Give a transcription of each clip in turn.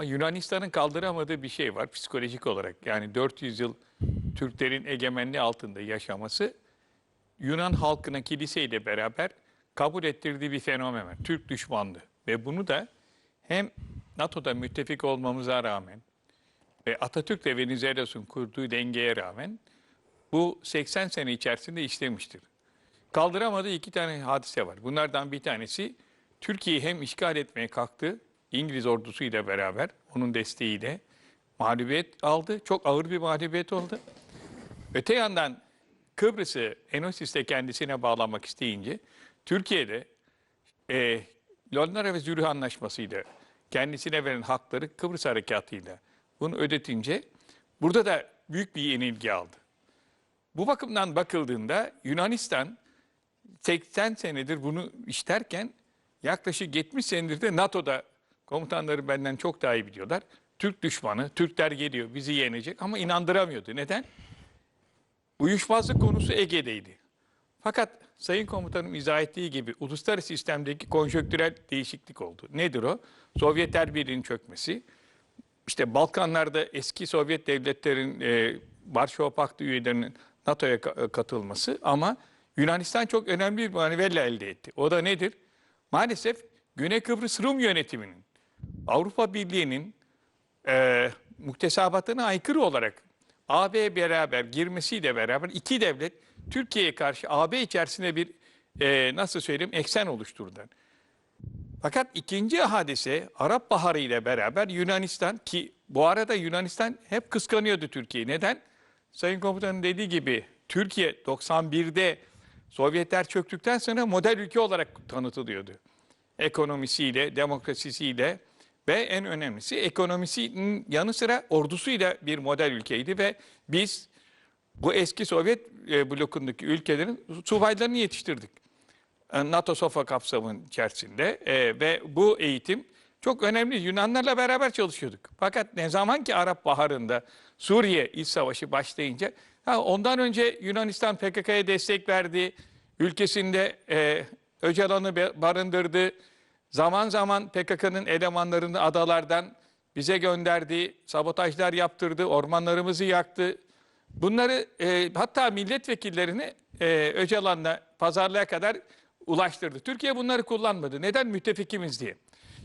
Ama Yunanistan'ın kaldıramadığı bir şey var psikolojik olarak. Yani 400 yıl Türklerin egemenliği altında yaşaması Yunan halkına kiliseyle beraber kabul ettirdiği bir fenomen var. Türk düşmanlığı. Ve bunu da hem NATO'da müttefik olmamıza rağmen ve Atatürk ve Venizelos'un kurduğu dengeye rağmen bu 80 sene içerisinde işlemiştir. Kaldıramadığı iki tane hadise var. Bunlardan bir tanesi Türkiye'yi hem işgal etmeye kalktı, İngiliz ordusuyla beraber, onun desteğiyle mağlubiyet aldı. Çok ağır bir mağlubiyet oldu. Öte yandan Kıbrıs'ı Enosis'te kendisine bağlamak isteyince Türkiye'de e, Londra ve Zürih Anlaşması'yla kendisine verilen hakları Kıbrıs Harekatı'yla bunu ödetince burada da büyük bir yenilgi aldı. Bu bakımdan bakıldığında Yunanistan 80 senedir bunu işlerken yaklaşık 70 senedir de NATO'da komutanları benden çok daha iyi biliyorlar. Türk düşmanı, Türkler geliyor bizi yenecek ama inandıramıyordu. Neden? Uyuşmazlık konusu Ege'deydi. Fakat Sayın Komutanım izah ettiği gibi uluslararası sistemdeki konjonktürel değişiklik oldu. Nedir o? Sovyetler Birliği'nin çökmesi, işte Balkanlarda eski Sovyet devletlerin e, Varşova Paktı üyelerinin NATO'ya e, katılması ama Yunanistan çok önemli bir manivella elde etti. O da nedir? Maalesef Güney Kıbrıs Rum yönetiminin Avrupa Birliği'nin e, muktesabatına aykırı olarak AB beraber girmesiyle beraber iki devlet Türkiye'ye karşı AB içerisinde bir e, nasıl söyleyeyim eksen oluşturdu. Fakat ikinci hadise Arap Baharı ile beraber Yunanistan ki bu arada Yunanistan hep kıskanıyordu Türkiye'yi. Neden? Sayın Komutanın dediği gibi Türkiye 91'de Sovyetler çöktükten sonra model ülke olarak tanıtılıyordu. Ekonomisiyle, demokrasisiyle ve en önemlisi ekonomisinin yanı sıra ordusuyla bir model ülkeydi ve biz bu eski Sovyet e, blokundaki ülkelerin subaylarını yetiştirdik. E, NATO SOFA kapsamının içerisinde e, ve bu eğitim çok önemli. Yunanlarla beraber çalışıyorduk. Fakat ne zaman ki Arap Baharı'nda Suriye iç savaşı başlayınca ondan önce Yunanistan PKK'ya destek verdi. Ülkesinde e, Öcalan'ı barındırdı. Zaman zaman PKK'nın elemanlarını adalardan bize gönderdi. Sabotajlar yaptırdı. Ormanlarımızı yaktı. Bunları e, hatta milletvekillerini e, Öcalan'la pazarlığa kadar ulaştırdı. Türkiye bunları kullanmadı. Neden? Müttefikimiz diye.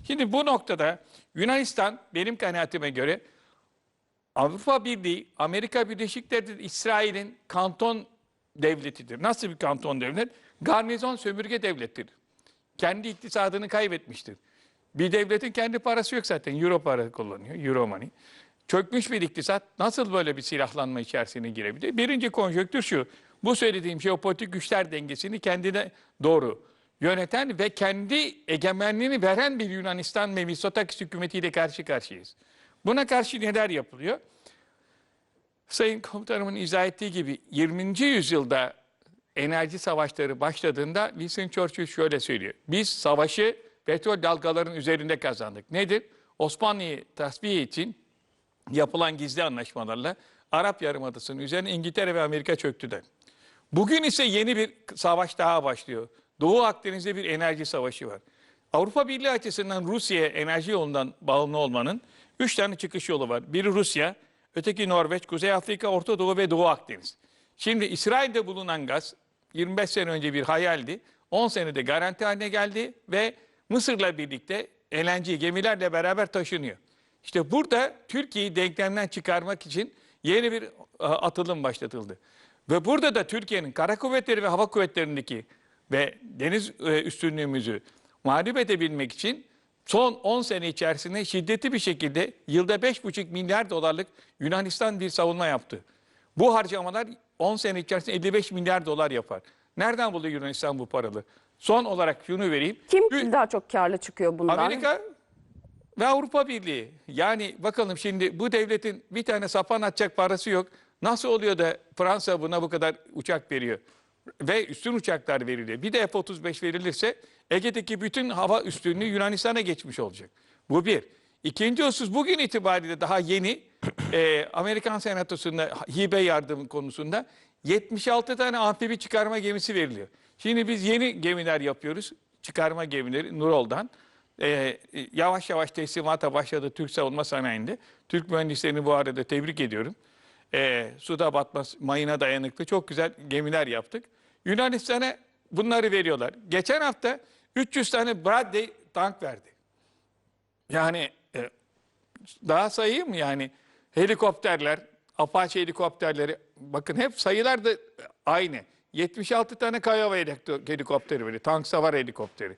Şimdi bu noktada Yunanistan benim kanaatime göre Avrupa Birliği, Amerika Birleşik Devletleri, İsrail'in kanton devletidir. Nasıl bir kanton devlet? Garnizon sömürge devlettir. Kendi iktisadını kaybetmiştir. Bir devletin kendi parası yok zaten. Euro para kullanıyor, Euro money. Çökmüş bir iktisat nasıl böyle bir silahlanma içerisine girebilir? Birinci konjonktür şu. Bu söylediğim jeopolitik güçler dengesini kendine doğru yöneten ve kendi egemenliğini veren bir Yunanistan ve Mitsotakis hükümetiyle karşı karşıyayız. Buna karşı neler yapılıyor? Sayın Komutanımın izah ettiği gibi 20. yüzyılda enerji savaşları başladığında Winston Churchill şöyle söylüyor. Biz savaşı petrol dalgaların üzerinde kazandık. Nedir? Osmanlı'yı tasfiye için yapılan gizli anlaşmalarla Arap Yarımadası'nın üzerine İngiltere ve Amerika çöktüler. Bugün ise yeni bir savaş daha başlıyor. Doğu Akdeniz'de bir enerji savaşı var. Avrupa Birliği açısından Rusya'ya enerji yolundan bağımlı olmanın üç tane çıkış yolu var. Biri Rusya, öteki Norveç, Kuzey Afrika, Orta Doğu ve Doğu Akdeniz. Şimdi İsrail'de bulunan gaz 25 sene önce bir hayaldi. 10 senede garanti haline geldi ve Mısır'la birlikte LNG gemilerle beraber taşınıyor. İşte burada Türkiye'yi denklemden çıkarmak için yeni bir e, atılım başlatıldı. Ve burada da Türkiye'nin kara kuvvetleri ve hava kuvvetlerindeki ve deniz e, üstünlüğümüzü mağlup edebilmek için son 10 sene içerisinde şiddetli bir şekilde yılda 5,5 milyar dolarlık Yunanistan bir savunma yaptı. Bu harcamalar 10 sene içerisinde 55 milyar dolar yapar. Nereden buluyor Yunanistan bu paralı? Son olarak şunu vereyim. Kim Ü- daha çok karlı çıkıyor bundan? Amerika ve Avrupa Birliği. Yani bakalım şimdi bu devletin bir tane sapan atacak parası yok. Nasıl oluyor da Fransa buna bu kadar uçak veriyor? Ve üstün uçaklar veriliyor. Bir de F-35 verilirse Ege'deki bütün hava üstünlüğü Yunanistan'a geçmiş olacak. Bu bir. İkinci husus bugün itibariyle daha yeni e, Amerikan Senatosu'nda hibe yardım konusunda 76 tane amfibi çıkarma gemisi veriliyor. Şimdi biz yeni gemiler yapıyoruz. Çıkarma gemileri Nurol'dan. e, yavaş yavaş teslimata başladı Türk savunma sanayinde. Türk mühendislerini bu arada tebrik ediyorum. E, suda batmaz, mayına dayanıklı çok güzel gemiler yaptık. Yunanistan'a bunları veriyorlar. Geçen hafta 300 tane Bradley tank verdi. Yani e, daha sayayım yani helikopterler, Apache helikopterleri bakın hep sayılar da aynı. 76 tane helikopter- helikopteri veriyor. Tank savar helikopteri.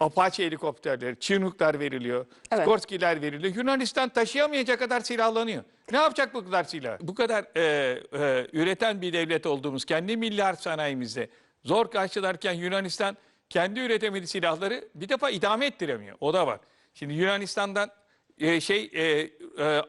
Apache helikopterleri, Chinook'lar veriliyor. Evet. Skorsky'ler veriliyor. Yunanistan taşıyamayacak kadar silahlanıyor. Ne yapacak bu kadar silah? Bu kadar e, e, üreten bir devlet olduğumuz kendi milli harp sanayimizde zor karşılarken Yunanistan kendi üretemediği silahları bir defa idame ettiremiyor. O da var. Şimdi Yunanistan'dan e, şey e, e,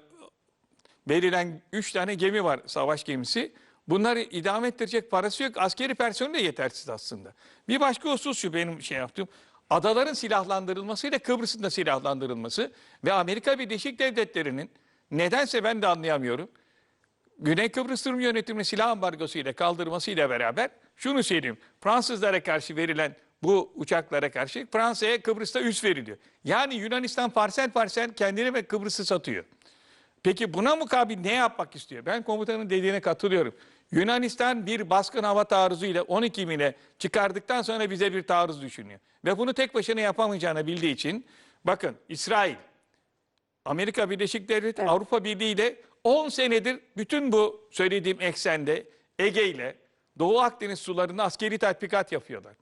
verilen 3 tane gemi var savaş gemisi. Bunları idame ettirecek parası yok. Askeri personel de yetersiz aslında. Bir başka husus şu benim şey yaptığım. Adaların silahlandırılmasıyla Kıbrıs'ın da silahlandırılması ve Amerika Birleşik Devletleri'nin nedense ben de anlayamıyorum. Güney Kıbrıs Rum yönetimini silah ambargosu ile kaldırmasıyla beraber şunu söyleyeyim. Fransızlara karşı verilen bu uçaklara karşı Fransa'ya Kıbrıs'ta üs veriliyor. Yani Yunanistan parsel parsel kendini ve Kıbrıs'ı satıyor. Peki buna mukabil ne yapmak istiyor? Ben komutanın dediğine katılıyorum. Yunanistan bir baskın hava taarruzu ile 12 mile çıkardıktan sonra bize bir taarruz düşünüyor. Ve bunu tek başına yapamayacağını bildiği için bakın İsrail, Amerika Birleşik Devletleri, Avrupa Birliği ile 10 senedir bütün bu söylediğim eksende Ege ile Doğu Akdeniz sularında askeri tatbikat yapıyorlar.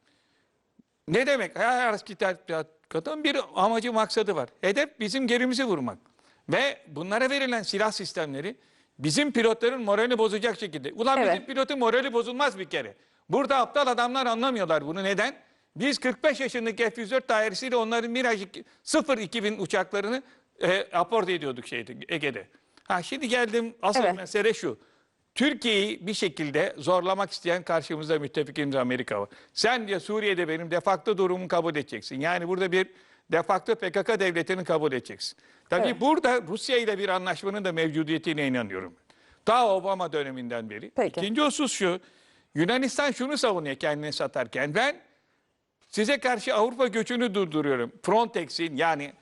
Ne demek? Her askeri tatbikatın bir amacı maksadı var. Hedef bizim gerimizi vurmak. Ve bunlara verilen silah sistemleri bizim pilotların moralini bozacak şekilde. Ulan Evet. bizim pilotun morali bozulmaz bir kere. Burada aptal adamlar anlamıyorlar bunu. Neden? Biz 45 yaşındaki F-104 dairesiyle onların Mirage 0-2000 uçaklarını e, aport ediyorduk şeyde, Ege'de. Ha şimdi geldim asıl Evet. mesele şu. Türkiye'yi bir şekilde zorlamak isteyen karşımızda müttefikimiz Amerika var. Sen diye Suriye'de benim defakto durumumu kabul edeceksin. Yani burada bir defakto PKK devletini kabul edeceksin. Tabii Evet. burada Rusya ile bir anlaşmanın da mevcudiyetine inanıyorum. Daha Obama döneminden beri. Peki. İkinci husus şu. Yunanistan şunu savunuyor kendini satarken. Ben size karşı Avrupa göçünü durduruyorum. Frontex'in yani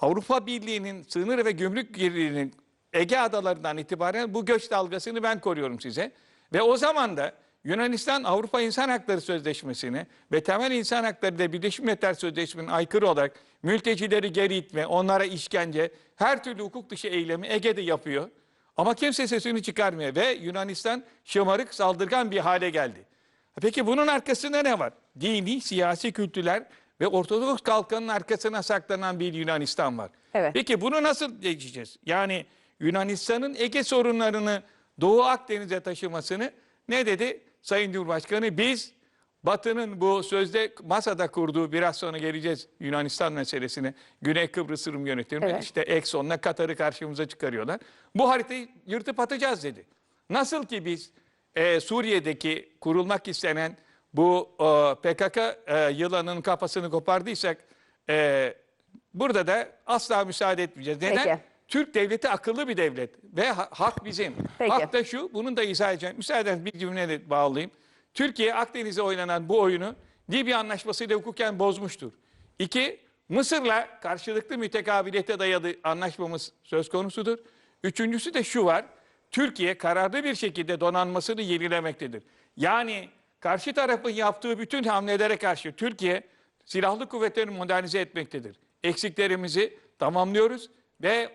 Avrupa Birliği'nin sınır ve gümrük birliğinin Ege adalarından itibaren bu göç dalgasını ben koruyorum size. Ve o zaman da Yunanistan Avrupa İnsan Hakları Sözleşmesi'ne ve temel insan hakları da Birleşmiş Milletler Sözleşmesi'nin aykırı olarak mültecileri geri itme, onlara işkence, her türlü hukuk dışı eylemi Ege'de yapıyor. Ama kimse sesini çıkarmıyor ve Yunanistan şımarık, saldırgan bir hale geldi. Peki bunun arkasında ne var? Dini, siyasi kültürler ve Ortodoks kalkanın arkasına saklanan bir Yunanistan var. Evet. Peki bunu nasıl geçeceğiz? Yani Yunanistan'ın Ege sorunlarını Doğu Akdeniz'e taşımasını ne dedi Sayın Cumhurbaşkanı? Biz Batı'nın bu sözde masada kurduğu biraz sonra geleceğiz Yunanistan meselesine. Güney Kıbrıs Rum yönetimi Evet. işte Exxon'la Katar'ı karşımıza çıkarıyorlar. Bu haritayı yırtıp atacağız dedi. Nasıl ki biz e, Suriye'deki kurulmak istenen bu e, PKK e, yılanın kafasını kopardıysak e, burada da asla müsaade etmeyeceğiz. Neden? Peki. Türk devleti akıllı bir devlet ve ha- hak bizim. Peki. Hak da şu, bunun da izah edeceğim. Müsaadenizle bir cümleyle bağlayayım. Türkiye Akdeniz'e oynanan bu oyunu Libya anlaşmasıyla hukuken bozmuştur. İki, Mısır'la karşılıklı mütekabiliyete dayalı anlaşmamız söz konusudur. Üçüncüsü de şu var. Türkiye kararlı bir şekilde donanmasını yenilemektedir. Yani karşı tarafın yaptığı bütün hamlelere karşı Türkiye silahlı kuvvetlerini modernize etmektedir. Eksiklerimizi tamamlıyoruz ve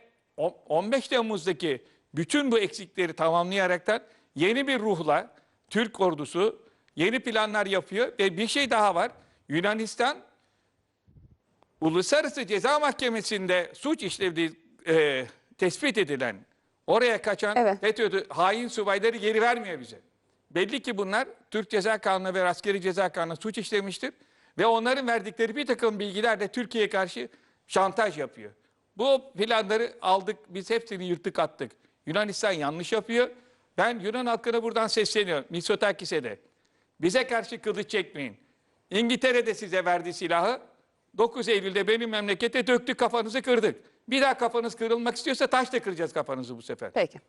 15 Temmuz'daki bütün bu eksikleri tamamlayaraktan yeni bir ruhla Türk ordusu yeni planlar yapıyor ve bir şey daha var. Yunanistan Uluslararası Ceza Mahkemesi'nde suç işlediği e, tespit edilen, oraya kaçan Evet. FETÖ'dü hain subayları geri vermiyor bize. Belli ki bunlar Türk Ceza Kanunu ve Askeri Ceza Kanunu suç işlemiştir. Ve onların verdikleri bir takım bilgilerle Türkiye'ye karşı şantaj yapıyor. Bu planları aldık, biz hepsini yırtık attık. Yunanistan yanlış yapıyor. Ben Yunan halkına buradan sesleniyorum. Mitsotakis'e de. Bize karşı kılıç çekmeyin. İngiltere de size verdi silahı. 9 Eylül'de benim memlekete döktü kafanızı kırdık. Bir daha kafanız kırılmak istiyorsa taş da kıracağız kafanızı bu sefer. Peki.